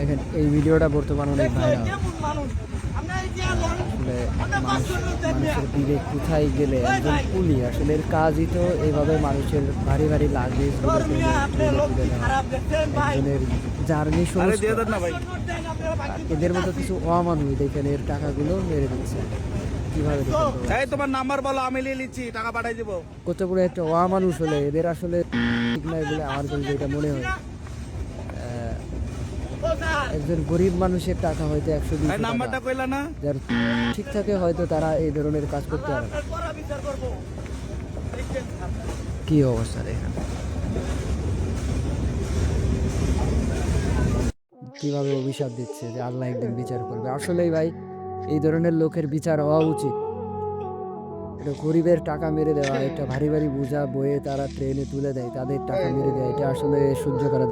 দেখেন এই ভিডিওটা বর্তমানে অনেক ভাইরাল আসলে মানুষের বিবেক কোথায় গেলে একজন কুলি আসলে এর কাজই তো এইভাবে মানুষের ভারী ভারী লাগেজ একজনের জার্নি এদের মতো কিছু অমানুষ দেখেন এর টাকাগুলো মেরে দিচ্ছে। কীভাবে এই তোমার নাম্বার বলো আমি নিয়ে নিচ্ছি টাকা পাঠাই দিব। কত বড় একটা অমানুষ হলে এদের আসলে ঠিক নয় বলে আমার কাছে এটা মনে হয়। একজন গরিব মানুষের টাকা হয়তো একশো নাম্বারটা কইলা না? যার ঠিক থাকে হয়তো তারা এই ধরনের কাজ করতে পারে। কি অবস্থা দেখেন কীভাবে অভিশাপ দিচ্ছে যে আল্লাহ একদিন বিচার করবে? আসলেই ভাই এই ধরনের লোকের বিচার হওয়া উচিত। এটা গরিবের টাকা মেরে দেওয়া একটা ভারী ভারী বোঝা বয়ে তারা ট্রেনে তুলে দেয় তাদের টাকা মেরে দেয় এটা আসলে সহ্য করা